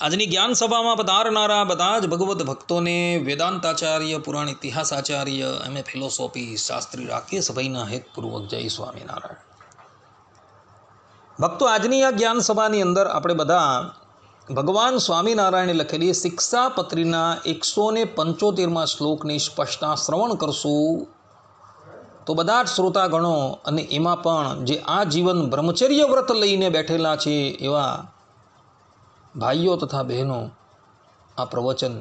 આજની જ્ઞાન સભામાં પધારનારા બધા જ ભગવદ્ ભક્તોને વેદાંતાચાર્ય, પુરાણ ઇતિહાસાચાર્ય, એમ એ ફિલોસોફી શાસ્ત્રી રાકેશભાઈના હેતપૂર્વક જય સ્વામિનારાયણ. ભક્તો, આજની આ જ્ઞાન સભાની અંદર આપણે બધા ભગવાન સ્વામિનારાયણે લખેલી શિક્ષાપત્રીના એકસો ને પંચોતેરમાં શ્લોકની સ્પષ્ટતા શ્રવણ કરશું. તો બધા જ શ્રોતાગણો અને એમાં પણ જે આ જીવન બ્રહ્મચર્ય વ્રત લઈને બેઠેલા છે એવા ભાઈઓ તથા બહેનો આ પ્રવચન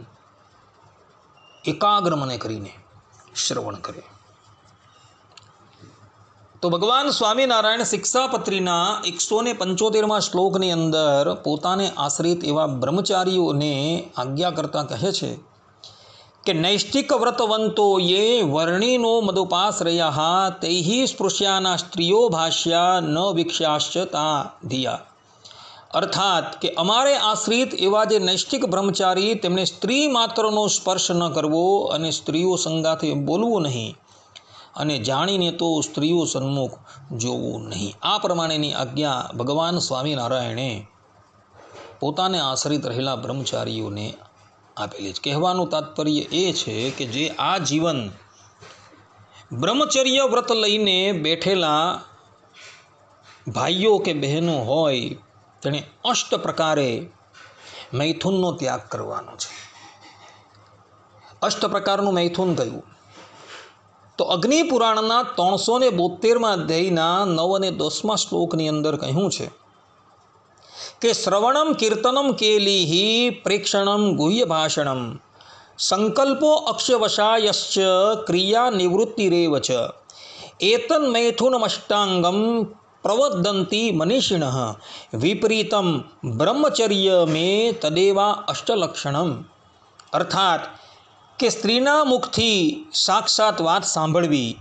એકાગ્ર મને કરીને શ્રવણ કરે. તો ભગવાન સ્વામિનારાયણ શિક્ષાપત્રીના એકસો ને પંચોતેરમાં શ્લોકની અંદર પોતાને આશ્રિત એવા બ્રહ્મચારીઓને આજ્ઞા કરતા કહે છે કે નૈષ્ઠિક વ્રતવંતો યે વર્ણિનો મદુપાશ્રયા તૈઃ સ્પૃશ્યાના સ્ત્રીઓ ભાષ્યા ન વિક્ષાશ્ચ તા ધિયા. અર્થાત કે અમારે આશ્રિત એવા જે નૈષ્ઠિક બ્રહ્મચારી તેમણે સ્ત્રી માત્રનો સ્પર્શ ન કરવો અને સ્ત્રીઓ સંગાથે બોલવું નહીં અને જાણીને તો સ્ત્રીઓ સન્મુખ જોવું નહીં. આ પ્રમાણેની આજ્ઞા ભગવાન સ્વામિનારાયણે પોતાને આશ્રિત રહેલા બ્રહ્મચારીઓને આપેલી છે. કહેવાનું તાત્પર્ય એ છે કે જે આ જીવન બ્રહ્મચર્ય વ્રત લઈને બેઠેલા ભાઈઓ કે બહેનો હોય તેણે અષ્ટ પ્રકારે મૈથુનનો ત્યાગ કરવાનો છે. અષ્ટ પ્રકારનું મૈથુન કયું? તો અગ્નિપુરાણના ત્રણસો ને બોતેરમાં અધ્યાયના નવ અને દસમા શ્લોકની અંદર કહ્યું છે કે શ્રવણમ કીર્તનમ કેલીહી પ્રેક્ષણમ ગુહ્ય ભાષણમ સંકલ્પો અક્ષવશાયશ્ચ ક્રિયા નિવૃત્તિરેવ ચ. એતન્મૈથુનમષ્ટાંગમ પ્રવદંતી મનીષિણ વિપરીતમ બ્રહ્મચર્ય મે તદેવા અષ્ટલક્ષણમ અર્થાત કે સ્ત્રીના મુખથી સાક્ષાત વાત સાંભળવી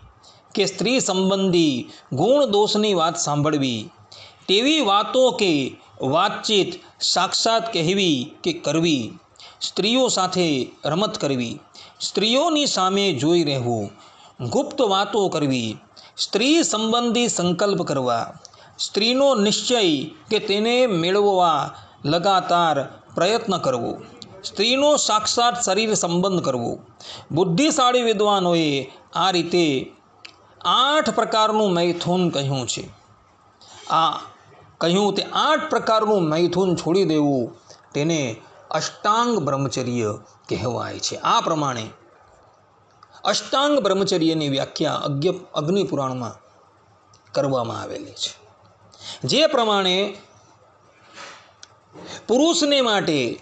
કે સ્ત્રી સંબંધી ગુણ દોષની વાત સાંભળવી તેવી વાતો કે વાતચીત સાક્ષાત કહેવી કે કરવી સ્ત્રીઓ સાથે રમત કરવી સ્ત્રીઓની સામે જોઈ રહેવું ગુપ્ત વાતો કરવી સ્ત્રી સંબંધી સંકલ્પ કરવા. સ્ત્રીનો નિશ્ચય કે તેને મેળવવા લગાતાર પ્રયત્ન કરવો. સ્ત્રીનો સાક્ષાત શરીર સંબંધ કરવો. બુદ્ધિશાળી વિદ્વાનોએ આ રીતે આઠ પ્રકારનું મૈથુન કહ્યું છે. આ કહ્યું તે આઠ પ્રકારનું મૈથુન છોડી દેવું તેને અષ્ટાંગ બ્રહ્મચર્ય કહેવાય છે. આ પ્રમાણે અષ્ટાંગ બ્રહ્મચર્યની વ્યાખ્યા અગ્નિપુરાણમાં કરવામાં આવેલી છે. જે પ્રમાણે પુરુષને માટે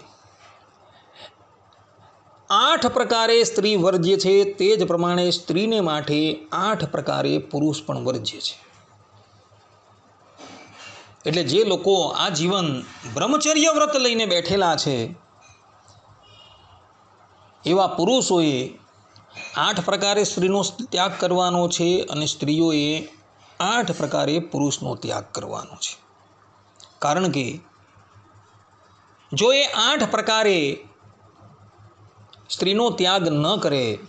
આઠ પ્રકારે સ્ત્રી વર્જ્ય છે, તે જ પ્રમાણે સ્ત્રીને માટે આઠ પ્રકારે પુરુષ પણ વર્જ્ય છે. એટલે જે લોકો આ જીવન બ્રહ્મચર્ય વ્રત લઈને બેઠેલા છે, એવા પુરુષોએ આઠ પ્રકારે સ્ત્રીનો ત્યાગ કરવાનો છે અને સ્ત્રીઓએ આઠ પ્રકારે પુરુષનો ત્યાગ કરવાનો છે. કારણ કે જો એ આઠ પ્રકારે સ્ત્રીનો ત્યાગ ન કરે,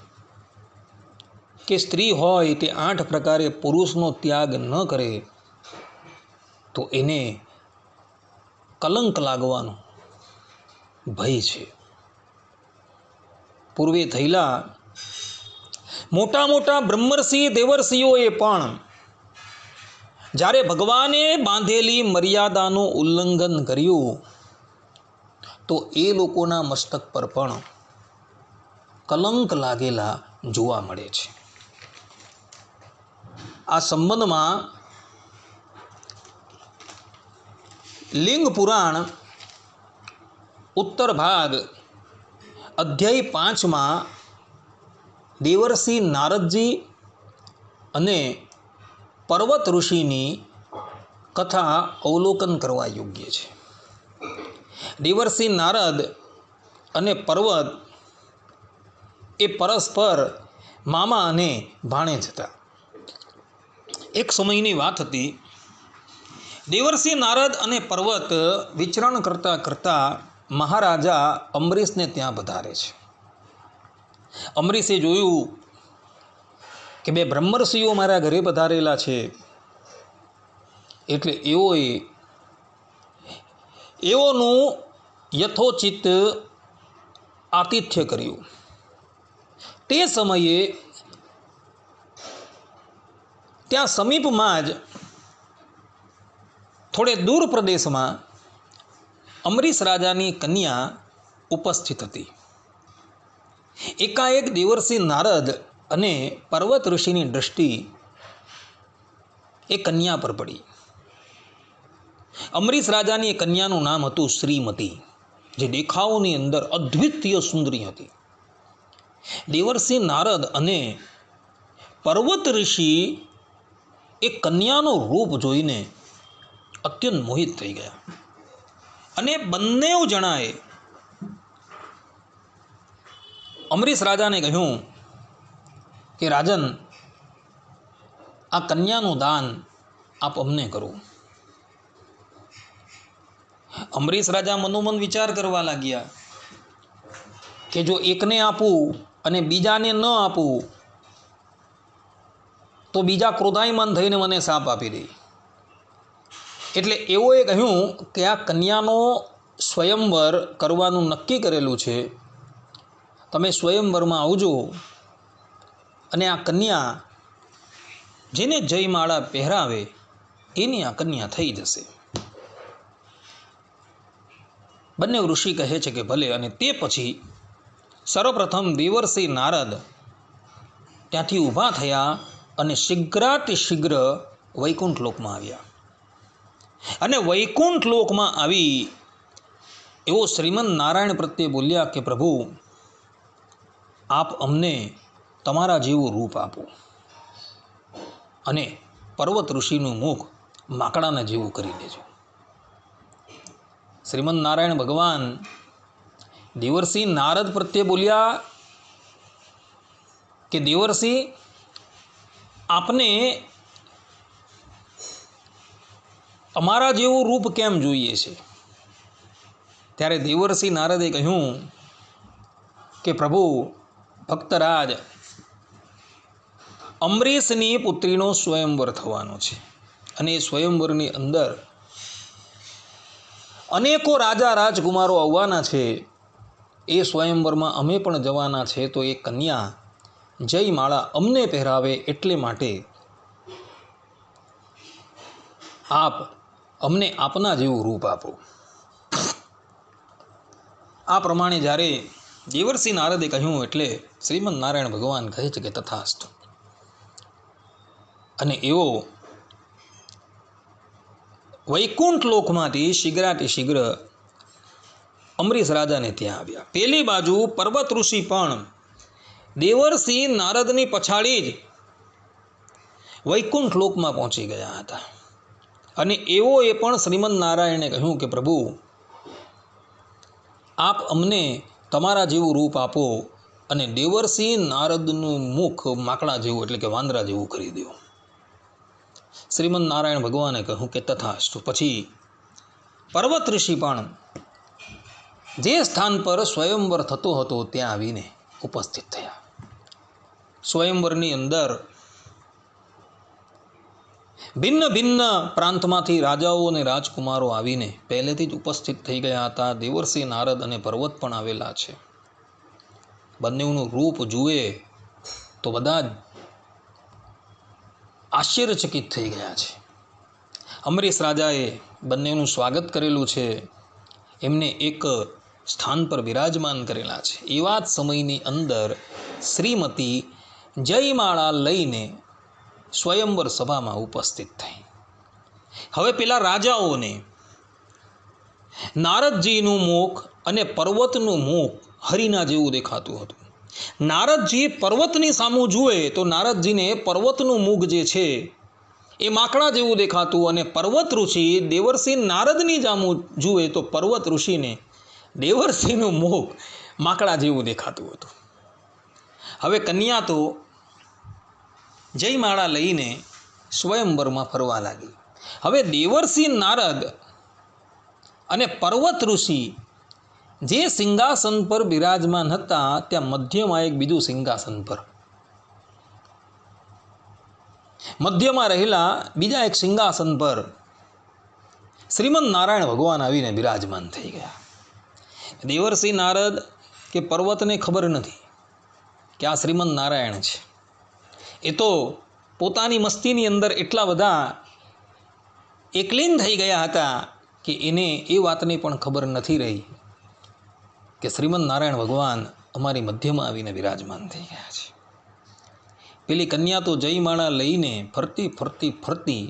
કે સ્ત્રી હોય તે આઠ પ્રકારે પુરુષનો ત્યાગ ન કરે, તો એને કલંક લાગવાનો ભય છે. પૂર્વે થયેલા મોટા મોટા બ્રહ્મર્ષિ દેવર્ષિઓએ પણ જ્યારે ભગવાને બાંધેલી મર્યાદાનું ઉલ્લંઘન કર્યું, તો એ લોકોના મસ્તક પર પણ કલંક લાગેલા જોવા મળે છે. આ સંબંધમાં લિંગ પુરાણ ઉત્તર ભાગ અધ્યાય પાંચમાં દેવર્ષિ નારદજી અને પર્વત ઋષિની કથા અવલોકન કરવા યોગ્ય છે. દેવર્ષિ નારદ અને પર્વત એ પરસ્પર મામા અને ભાણેજ હતા. એક સમયની વાત હતી દેવર્ષિ નારદ અને પર્વત વિચરણ કરતાં કરતાં મહારાજા અમરીશને ત્યાં વધારે છે. અમરીશે જોયું કે બે બ્રહ્મર્ષિઓ મારા ઘરે પધારેલા છે. એટલે એઓએ એઓનું યથોચિત આતિથ્ય કર્યું. તે સમયે ત્યાં સમીપમાં જ થોડે દૂર પ્રદેશમાં અમરીશ રાજાની કન્યા ઉપસ્થિત હતી. એકાએક દેવર્ષિ નારદ અને પર્વત ઋષિની દ્રષ્ટિ એ કન્યા પર પડી. અમરીશ રાજાની કન્યાનું નામ હતું શ્રીમતી, જે દેખાવની અંદર અદ્વિતીય સુંદરી હતી. દેવર્ષિ નારદ અને પર્વત ઋષિ એ કન્યાનું રૂપ જોઈને અત્યંત મોહિત થઈ ગયા. અને બંને જણાએ અમરીશ રાજાને કહ્યું કે, રાજન, આ કન્યાનું દાન આપ અમને કરો. અમરીશ રાજા મનોમન વિચાર કરવા લાગ્યા કે, જો એકને આપું અને બીજાને ન આપું, તો બીજા ક્રોધાયમાન થઈને મને સાપ આપી દે. એટલે એઓએ કહ્યું કે, આ કન્યાનો સ્વયંવર કરવાનું નક્કી કરેલું છે તમે સ્વયંવરમાં આવજો. અને આ કન્યા જેને જયમાળા પહેરાવે, એની આ કન્યા થઈ જશે. બંને ઋષિ કહે છે કે ભલે, અને તે પછી સર્વપ્રથમ દેવર્ષિ નારદ ત્યાંથી ઊભા થયા અને શીઘ્રાતિ શીઘ્ર વૈકુંઠ લોકમાં આવ્યા. અને વૈકુંઠ લોકમાં આવી. એવો શ્રીમદ નારાયણ પ્રત્યે બોલ્યા કે પ્રભુ આપ અમને તમારા જેવું રૂપ આપો. અને પર્વત ઋષિનું મુખ માકડાના જેવું કરી દેજો. શ્રીમદ નારાયણ ભગવાન દેવર્ષિ નારદ પ્રત્યે બોલ્યા કે, દેવર્ષિ, આપને અમારા જેવું રૂપ કેમ જોઈએ છે? ત્યારે દેવર્ષિ નારદે કહ્યું કે, પ્રભુ ભક્તરાજ, અમરીશની પુત્રીનો સ્વયંવર થવાનો છે. અને એ સ્વયંવરની અંદર અનેકો રાજા રાજકુમારો આવવાના છે. એ સ્વયંવરમાં અમે પણ જવાના છે તો એ કન્યા જયમાળા અમને પહેરાવે એટલે માટે આપ અમને આપના જેવું રૂપ આપો. આ પ્રમાણે જ્યારે દેવર્ષિ નારદે કહ્યું એટલે શ્રીમદ નારાયણ ભગવાન કહે છે કે તથાસ્તુ. અને એવો વૈકુંઠ લોકમાંથી શીઘ્રાથી શીઘ્ર અમરીશ રાજાને ત્યાં આવ્યા. પેલી બાજુ પર્વત ઋષિ પણ દેવરસિંહ નારદની પછાડી જ વૈકુંઠ લોકમાં પહોંચી ગયા હતા. અને એવો એ પણ શ્રીમદ નારાયણે કહ્યું કે પ્રભુ, આપ અમને તમારા જેવું રૂપ આપો અને દેવર્ષિ નારદનું મુખ માકડા જેવું, એટલે કે વાંદરા જેવું કરી દો. શ્રીમદ નારાયણ ભગવાને કહ્યું કે તથાસ્તુ. પછી પર્વત ઋષિ પણ જે સ્થાન પર સ્વયંવર થતો હતો ત્યાં આવીને ઉપસ્થિત થયા. સ્વયંવરની અંદર ભિન્ન ભિન્ન પ્રાંતમાંથી રાજાઓ અને રાજકુમારો આવીને પહેલેથી જ ઉપસ્થિત થઈ ગયા હતા. દેવર્ષિ નારદ અને પર્વત પણ આવેલા છે. બંનેનું રૂપ જુએ તો બધા જ આશ્ચર્યચકિત થઈ ગયા છે. અમરીશ રાજાએ બંનેનું સ્વાગત કરેલું છે. એમને એક સ્થાન પર બિરાજમાન કરેલા છે. એવા જ સમયની અંદર શ્રીમતી જયમાળા લઈને સ્વયંવર સભામાં ઉપસ્થિત થઈ. હવે પેલા રાજાઓને નારદજીનું મુખ અને પર્વતનું મુખ હરિના જેવું દેખાતું હતું. નારદજી પર્વતની સામું જુએ તો નારદજીને પર્વતનું મુખ જે છે એ માકડા જેવું દેખાતું અને પર્વત ઋષિ દેવરસિંહ નારદની જામું જુએ તો પર્વત ઋષિને દેવરસિંહનું મુખ માકડા જેવું દેખાતું હતું. હવે કન્યા તો જયમાળા લઈને સ્વયંવરમાં ફરવા લાગી. હવે દેવર્ષિ નારદ અને પર્વત ઋષિ જે સિંહાસન પર બિરાજમાન હતા, ત્યાં મધ્યમાં એક બીજું સિંહાસન પર. મધ્યમાં રહેલા બીજા એક સિંહાસન પર શ્રીમદ નારાયણ ભગવાન આવીને બિરાજમાન થઈ ગયા. દેવર્ષિ નારદ કે પર્વતને ખબર નથી કે આ શ્રીમદ નારાયણ છે. એ તો પોતાની મસ્તીની અંદર એટલા બધા એકલીન થઈ ગયા હતા કે એને એ વાતની પણ ખબર નથી રહી કે શ્રીમદ નારાયણ ભગવાન અમારી મધ્યમાં આવીને વિરાજમાન થઈ ગયા છે. પેલી કન્યા તો જયમાળા લઈને ફરતી ફરતી ફરતી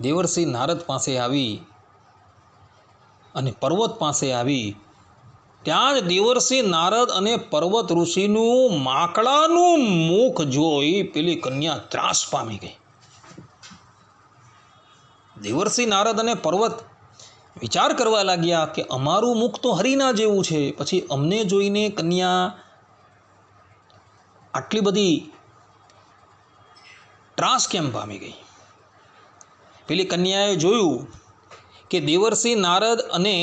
દેવર્ષિ નારદ પાસે આવી અને પર્વત પાસે આવી ત્યાં જ દેવર્ષિ નારદ અને પર્વત ઋષિનું માકડાનું મુખ જોઈ પેલી કન્યા ત્રાસ પામી ગઈ. દેવર્ષિ નારદ અને પર્વત વિચાર કરવા લાગ્યા કે અમારું મુખ તો હરિના જેવું છે, પછી અમને જોઈને કન્યા આટલી બધી ત્રાસ કેમ પામી ગઈ? પેલી કન્યાએ જોયું કે દેવર્ષિ નારદ અને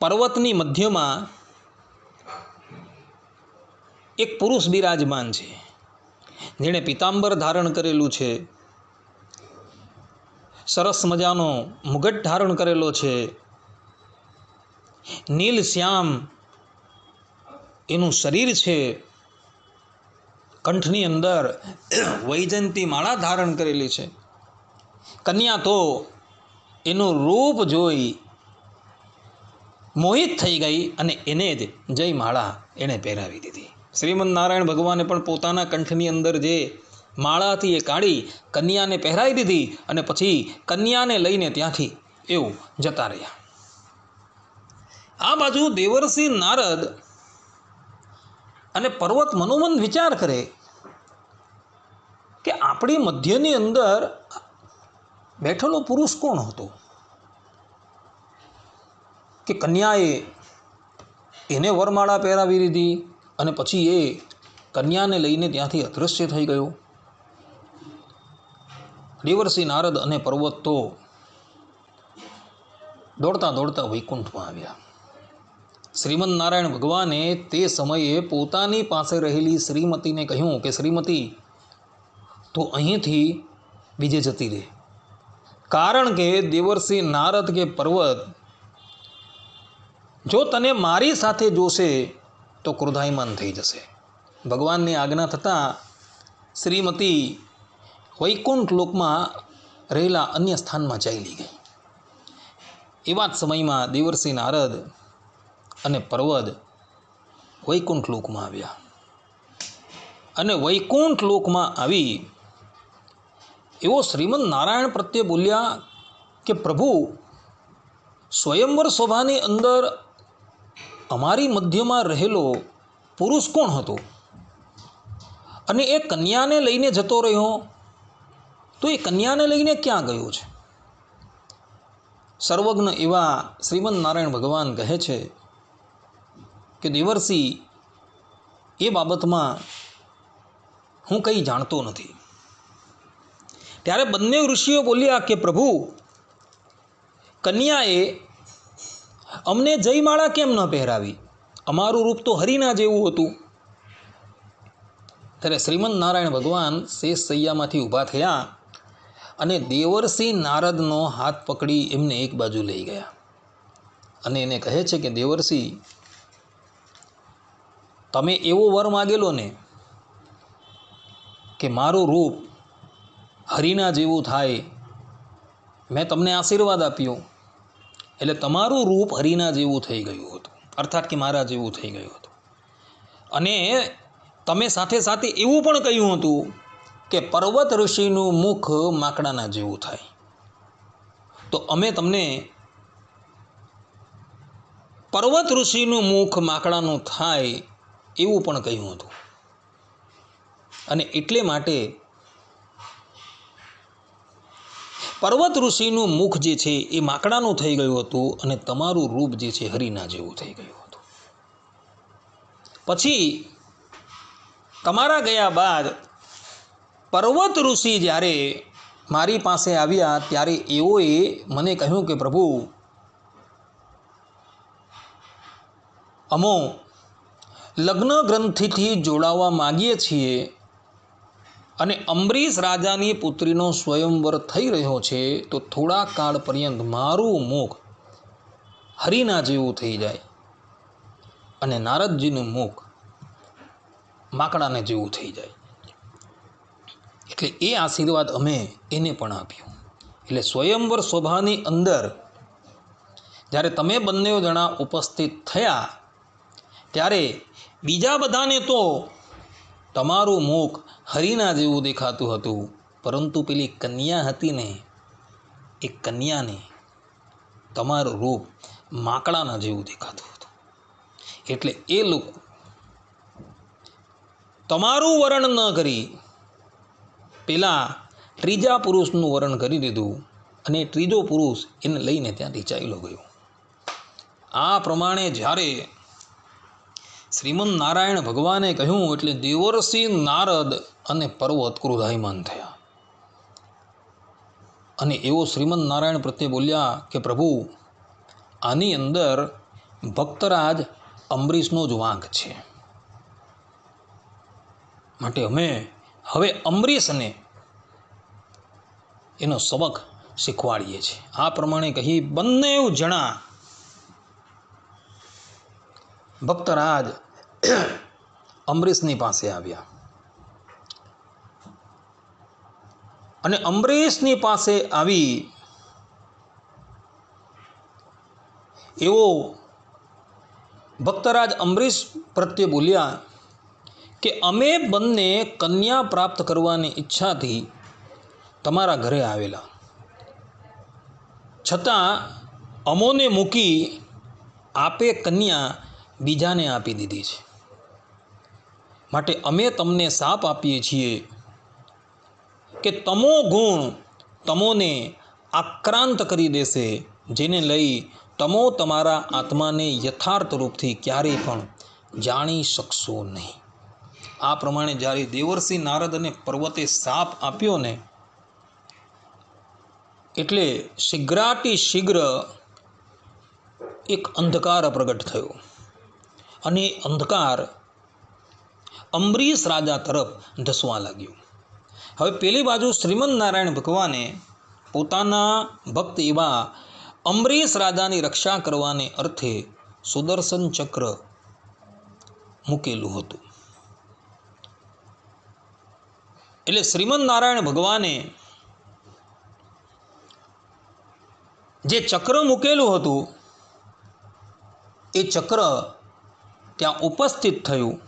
પર્વતની મધ્યમાં એક પુરુષ બિરાજમાન છે. જેણે પિતાંબર ધારણ કરેલું છે. સરસ મજાનો મુગટ ધારણ કરેલો છે. નીલ શ્યામ એનું શરીર છે. કંઠની અંદર વૈજંતી માળા ધારણ કરેલી છે. કન્યા તો એનું રૂપ જોઈ મોહિત થઈ ગઈ અને એને જ જય માળા એણે પહેરાવી દીધી. શ્રીમદ નારાયણ ભગવાને પણ પોતાના કંઠની અંદર જે માળા હતી એ કાઢી કન્યાને પહેરાવી દીધી અને પછી કન્યાને લઈને ત્યાંથી એવું જતા રહ્યા. આ બાજુ દેવર્ષિ નારદ અને પર્વત મનોમન વિચાર કરે કે આપણી મધ્યની અંદર બેઠેલો પુરુષ કોણ હતો? કે કન્યાએ એને વરમાળા પહેરાવી દીધી અને પછી એ કન્યાને લઈને ત્યાંથી અદૃશ્ય થઈ ગયો. દેવર્ષિ નારદ અને પર્વત તો દોડતા દોડતા વૈકુંઠમાં આવ્યા. શ્રીમદ નારાયણ ભગવાને તે સમયે પોતાની પાસે રહેલી શ્રીમતીને કહ્યું કે, શ્રીમતી, તું અહીંથી બીજે જતી રહે. કારણ કે દેવર્ષિ નારદ કે પર્વત જો તને મારી સાથે જોશે, તો ક્રોધાયમાન થઈ જશે. ભગવાનની આજ્ઞા થતાં શ્રીમતી વૈકુંઠ લોકમાં રહેલા અન્ય સ્થાનમાં ચાલી ગઈ. એવા જ સમયમાં દેવરસિંહ નારદ અને પર્વત વૈકુંઠ લોકમાં આવ્યા. અને વૈકુંઠ લોકમાં આવી એવો શ્રીમદ નારાયણ પ્રત્યે બોલ્યા કે, પ્રભુ, સ્વયંવર શોભાની અંદર અમારી મધ્યમાં રહેલો પુરુષ કોણ હતો? અને એ કન્યાને લઈને જતો રહ્યો, તો એ કન્યાને લઈને ક્યાં ગયો છે? સર્વજ્ઞ એવા શ્રીમદ નારાયણ ભગવાન કહે છે કે, દેવર્ષિ, એ બાબતમાં હું કંઈ જાણતો નથી. ત્યારે બંને ઋષિઓ બોલ્યા કે, પ્રભુ, કન્યાએ અમને જયમાળા કેમ ન પહેરાવી? અમારું રૂપ તો હરિના જેવું હતું. ત્યારે શ્રીમદ નારાયણ ભગવાન શેષ સૈયામાંથી ઊભા થયા અને દેવર્ષિ નારદનો હાથ પકડી એમને એક બાજુ લઈ ગયા. અને એને કહે છે કે દેવર્ષિ તમે એવો વર માગેલો ને કે મારું રૂપ હરિના જેવું થાય. મેં તમને આશીર્વાદ આપ્યો. એટલે તમારું રૂપ હરિના જેવું થઈ ગયું હતું. અર્થાત કે મારા જેવું થઈ ગયું હતું. અને તમે સાથે સાથે એવું પણ કહ્યું હતું કે પર્વત ઋષિનું મુખ માકડાના જેવું થાય. તો અમે તમને પર્વત ઋષિનું મુખ માકડાનું થાય એવું પણ કહ્યું હતું. અને એટલે માટે પર્વત ઋષિનું મુખ જે છે એ માકડાનું થઈ ગયું હતું અને તમારું રૂપ જે છે હરિના જેવું થઈ ગયું હતું. પછી તમારા ગયા બાદ પર્વત ઋષિ જ્યારે મારી પાસે આવ્યા ત્યારે એઓએ મને કહ્યું કે, પ્રભુ, અમો લગ્ન ગ્રંથિથી જોડાવા માગીએ છીએ અને અંબરીશ રાજાની પુત્રીનો સ્વયંવર થઈ રહ્યો છે, તો થોડા કાળ પર્યંત મારું મુખ હરિના જેવું થઈ જાય અને નારદજીનું મુખ માકડાને જેવું થઈ જાય. એટલે એ આશીર્વાદ અમે એને પણ આપ્યો. એટલે સ્વયંવર શોભાની અંદર જ્યારે તમે બંને જણા ઉપસ્થિત થયા, ત્યારે બીજા બધાને તો તમારું મુખ હરિના જેવું દેખાતું હતું, પરંતુ પેલી કન્યા હતી ને, એ કન્યાને તમારું રૂપ માકડાના જેવું દેખાતું હતું. એટલે એ લોકો તમારું વર્ણન ન કરી, પેલા ત્રીજા પુરુષનું વર્ણન કરી દીધું અને ત્રીજો પુરુષ એને લઈને ત્યાંથી ચાલ્યો ગયો. આ પ્રમાણે જ્યારે શ્રીમદ નારાયણ ભગવાને કહ્યું એટલે દેવર્ષિ નારદ અને પર્વત ક્રોધાયમાન થયા. અને એવો શ્રીમદ નારાયણ પ્રત્યે બોલ્યા કે, પ્રભુ, આની અંદર ભક્તરાજ અંબરીશનો જ વાંક છે. માટે અમે હવે અંબરીશને એનો સબક શીખવાડીએ છીએ. આ પ્રમાણે કહી બંને જણા ભક્તરાજ અંબરીશની પાસે આવ્યા. અને અમરીશની પાસે આવી એવો ભક્તરાજ અમરીશ પ્રત્યે બોલ્યા કે, અમે બંને કન્યા પ્રાપ્ત કરવાની ઈચ્છાથી તમારા ઘરે આવેલા. છતાં અમોને મૂકી આપે કન્યા બીજાને આપી દીધી છે. માટે અમે તમને સાપ આપીએ છીએ કે તમો ગુણ તમોને આક્રાંત કરી દેશે, જેને લઈ તમો તમારા આત્માને યથાર્થ રૂપથી ક્યારેય પણ જાણી શકશો નહીં. આ પ્રમાણે જ્યારે દેવર્ષિ નારદ અને પર્વતે સાપ આપ્યો ને, એટલે શીઘ્રાટી શીઘ્ર એક અંધકાર પ્રગટ થયો. અને અંધકાર અંબરીશ રાજા તરફ ધસવા લાગ્યું. હવે પેલી બાજુ શ્રીમદ નારાયણ ભગવાને પોતાના ભક્ત એવા અંબરીશ રાજાની રક્ષા કરવાને અર્થે સુદર્શન ચક્ર મૂકેલું હતું. એટલે શ્રીમદ નારાયણ ભગવાને જે ચક્ર મૂકેલું હતું, એ ચક્ર ત્યાં ઉપસ્થિત થયું.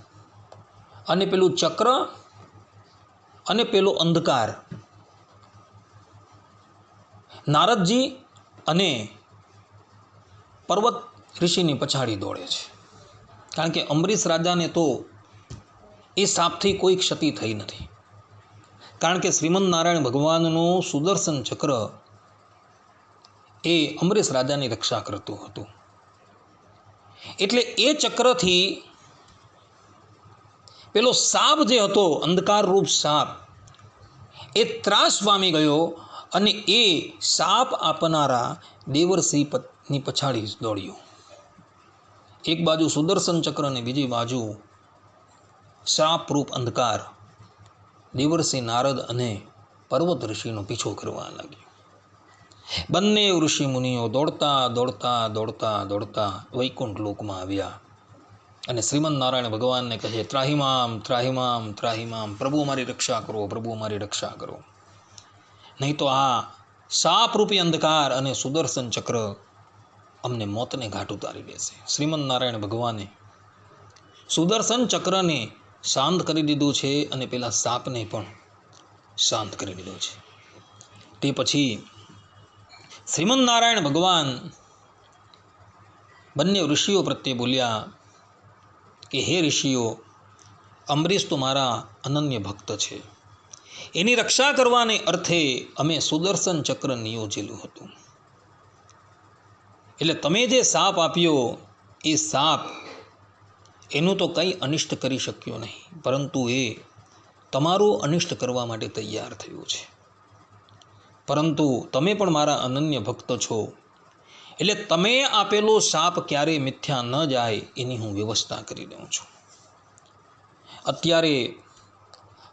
અને પેલું ચક્ર અને પેલો અંધકાર. નારદજી અને પર્વત ઋષિની પછાડી દોડે છે. કારણ કે અંબરીશ રાજાને તો એ સાપથી કોઈ ક્ષતિ થઈ નથી. કારણ કે શ્રીમદ નારાયણ ભગવાનનું સુદર્શન ચક્ર એ અંબરીશ રાજાની રક્ષા કરતું હતું. એટલે એ ચક્રથી પેલો સાપ જે હતો અંધકાર રૂપ સાપ, એ ત્રાસ પામી ગયો અને એ સાપ આપનારા દેવર્ષિ ની પછાડી દોડ્યો. એક બાજુ સુદર્શન ચક્ર અને બીજી બાજુ સાપરૂપ અંધકાર. દેવર્ષિ નારદ અને પર્વત ઋષિનો પીછો કરવા લાગ્યો. બંને ઋષિ મુનિઓ દોડતા દોડતા દોડતા દોડતા વૈકુંઠ લોકમાં આવ્યા. અને શ્રીમદ નારાયણ ભગવાનને કહે ત્રાહિમામ ત્રાહિમામ ત્રાહિમામ, પ્રભુ મારી રક્ષા કરો, પ્રભુ મારી રક્ષા કરો. નહીં તો આ સાપરૂપી અંધકાર અને સુદર્શન ચક્ર અમને મોતને ઘાટ ઉતારી દેશે. શ્રીમદ નારાયણ ભગવાને સુદર્શન ચક્રને શાંત કરી દીધું છે અને પેલા સાપને પણ શાંત કરી દીધો છે. તે પછી શ્રીમદ નારાયણ ભગવાન બંને ઋષિઓ પ્રત્યે બોલ્યા કે હે ઋષિઓ, અમરીશ તો મારા અનન્ય ભક્ત છે. એની રક્ષા કરવાને અર્થે અમે સુદર્શન ચક્ર નિયોજેલું હતું. એટલે તમે જે સાપ આપ્યો, એ સાપ એનું તો કંઈ અનિષ્ટ કરી શક્યો નહીં, પરંતુ એ તમારું અનિષ્ટ કરવા માટે તૈયાર થયું છે. પરંતુ તમે પણ મારા અનન્ય ભક્ત છો. એટલે તમે આપેલો સાપ ક્યારેય મિથ્યા ન જાય એની હું વ્યવસ્થા કરી દઉં છું. અત્યારે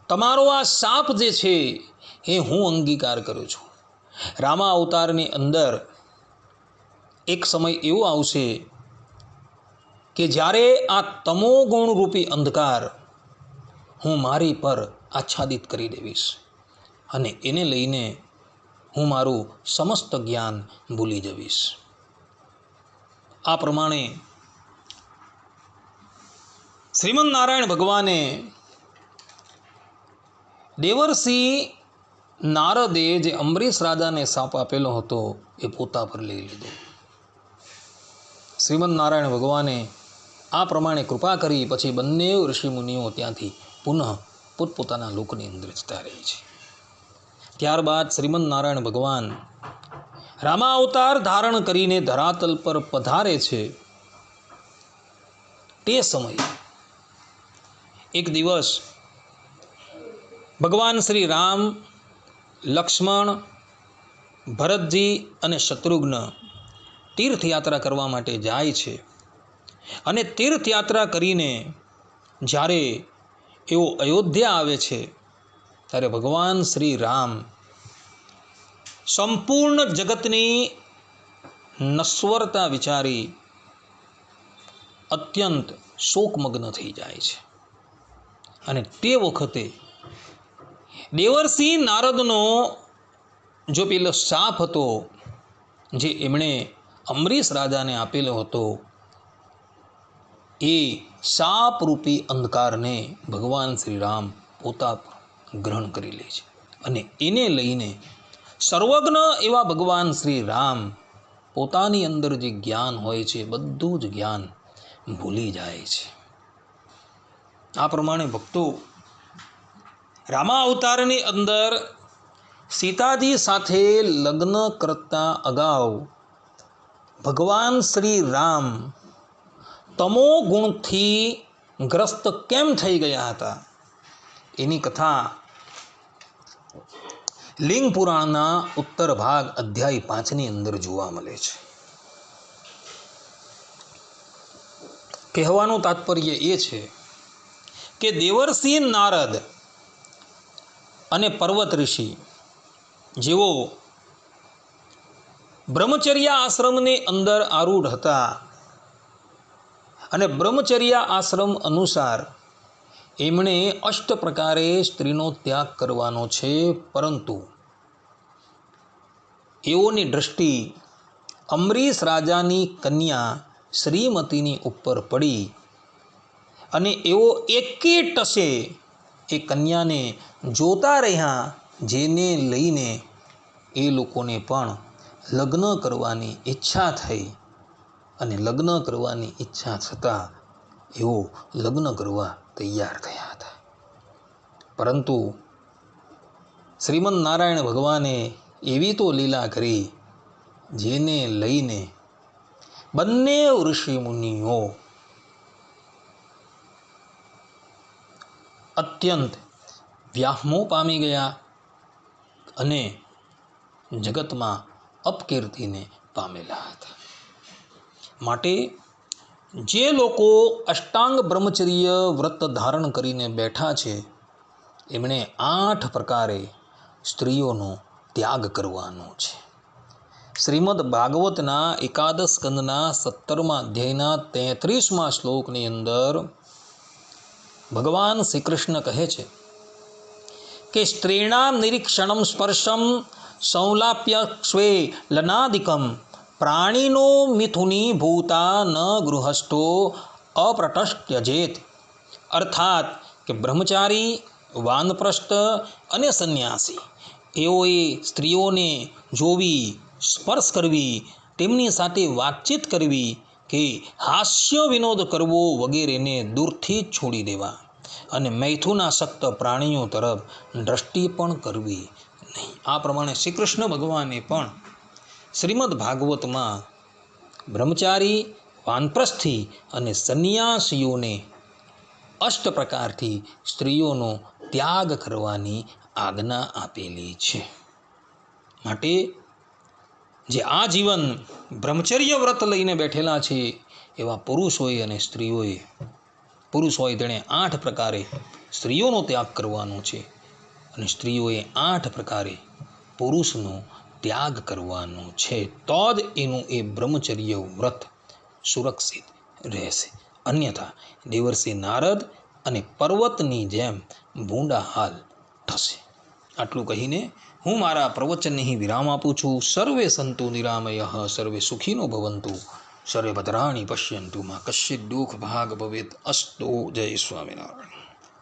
તમારો આ સાપ જે છે એ હું અંગીકાર કરું છું. રામા અવતારની અંદર એક સમય એવો આવશે કે જ્યારે આ તમો ગુણરૂપી અંધકાર હું મારી પર આચ્છાદિત કરી દેવીશ અને એને લઈને હું મારું સમસ્ત જ્ઞાન ભૂલી જવીશ. આ પ્રમાણે શ્રીમદ નારાયણ ભગવાને દેવરસિંહ નારદે જે અંબરીશ રાજાને સાપ આપેલો હતો, એ પોતા પર લઈ લીધો. શ્રીમદ નારાયણ ભગવાને આ પ્રમાણે કૃપા કરી, પછી બંને ઋષિમુનિઓ ત્યાંથી પુનઃ પોતપોતાના લોકની અંદર જતા રહે છે. ત્યારબાદ શ્રીમદ નારાયણ ભગવાન રામા અવતાર ધારણ કરીને ધરાતલ પર પધારે છે તે સમયે. એક દિવસ ભગવાન શ્રી રામ, લક્ષ્મણ, ભરતજી અને શત્રુઘ્ન તીર્થયાત્રા કરવા માટે જાય છે અને તીર્થયાત્રા કરીને જ્યારે એઓ અયોધ્યા આવે છે, ત્યારે ભગવાન શ્રી રામ સંપૂર્ણ જગતની નશ્વરતા વિચારી અત્યંત શોકમગ્ન થઈ જાય છે. અને તે વખતે દેવરસિંહ નારદનો જો પેલો સાપ હતો, જે એમણે અમરીશ રાજાને આપેલો હતો, એ શાપરૂપી અંધકારને ભગવાન શ્રી રામ પોતા ગ્રહણ કરી લે છે. અને એને લઈને સર્વજ્ઞ એવા ભગવાન શ્રી રામ. પોતાની અંદર જે જ્ઞાન હોય છે, બધું જ જ્ઞાન ભૂલી જાય છે. આ પ્રમાણે ભક્તો રામા અવતારની અંદર સીતાજી સાથે લગ્ન કરતા અગાઉ ભગવાન શ્રી રામ તમો ગુણથી ગ્રસ્ત કેમ થઈ ગયા હતા? એની કથા લિંગ પુરાણના ઉત્તર ભાગ અધ્યાય પાંચની અંદર જોવા મળે છે. કહેવાનું તાત્પર્ય એ છે કે દેવરસિંહ નારદ અને પર્વત ઋષિ જેઓ બ્રહ્મચર્ય આશ્રમની અંદર આરૂઢ હતા અને બ્રહ્મચર્ય આશ્રમ અનુસાર એમણે અષ્ટ પ્રકારે સ્ત્રીનો ત્યાગ કરવાનો છે, પરંતુ એઓની દ્રષ્ટિ અમરીશ રાજાની કન્યા શ્રીમતીની ઉપર પડી અને એઓ એકે ટસે એ કન્યાને જોતા રહ્યા, જેને લઈને એ લોકોને પણ લગ્ન કરવાની ઈચ્છા થઈ અને લગ્ન કરવાની ઈચ્છા થતાં એઓ લગ્ન કરવા તૈયાર થયા હતા. પરંતુ શ્રીમદ નારાયણ ભગવાને એવી તો લીલા કરી, જેને લઈને બંને ઋષિ મુનિઓ અત્યંત વ્યાહમો પામી ગયા અને જગતમાં અપકીર્તિને પામેલા હતા. માટે જે લોકો અષ્ટાંગ બ્રહ્મચર્ય વ્રત ધારણ કરીને બેઠા છે, એમણે આઠ પ્રકારે સ્ત્રીઓનો ત્યાગ કરવાનો છે. શ્રીમદ ભાગવતના એકાદશ સ્કંદના સત્તરમા અધ્યાયના તેત્રીસમાં શ્લોકની અંદર ભગવાન શ્રી કૃષ્ણ કહે છે કે સ્ત્રીણામ નિરીક્ષણમ સ્પર્શમ સંલાપ્ય સ્વે લનાદિકમ પ્રાણીનો મિથુની ભૂતા ન ગૃહસ્થો અપ્રટષ્ટ્યજેત અર્થાત કે બ્રહ્મચારી, વાનપ્રસ્થ અને સંન્યાસી. એઓએ સ્ત્રીઓને જોવી, સ્પર્શ કરવી, તેમની સાથે વાતચીત કરવી કે હાસ્ય વિનોદ કરવો વગેરેને દૂરથી છોડી દેવા. અને મૈથુના સક્ત પ્રાણીઓ તરફ દ્રષ્ટિ પણ કરવી નહીં. આ પ્રમાણે શ્રી કૃષ્ણ ભગવાને પણ શ્રીમદ ભાગવતમાં બ્રહ્મચારી, વાનપ્રસ્થી અને સંન્યાસીઓને અષ્ટ પ્રકારથી સ્ત્રીઓનો ત્યાગ કરવાની આજ્ઞા આપેલી છે. માટે જે આ જીવન બ્રહ્મચર્ય વ્રત લઈને બેઠેલા છે, એવા પુરુષોએ અને સ્ત્રીઓએ પુરુષ હોય તેણે આઠ પ્રકારે સ્ત્રીઓનો ત્યાગ કરવાનો છે અને સ્ત્રીઓએ આઠ પ્રકારે પુરુષનો ત્યાગ કરવાનો છે, તો જ એનું એ બ્રહ્મચર્ય વ્રત સુરક્ષિત રહેશે. અન્યથા દેવર્ષિ નારદ અને પર્વતની જેમ ભૂંડા હાલ થશે. આટલું કહીને હું મારા પ્રવચનને વિરામ આપું છું. સર્વે સંતુ નિરામય, સર્વે સુખીનો ભવંતુ, સર્વે ભદ્રાણી પશ્યંતુ. માં કશ્ય દુઃખ ભાગ ભવેત અસ્તો. જય સ્વામિનારાયણ.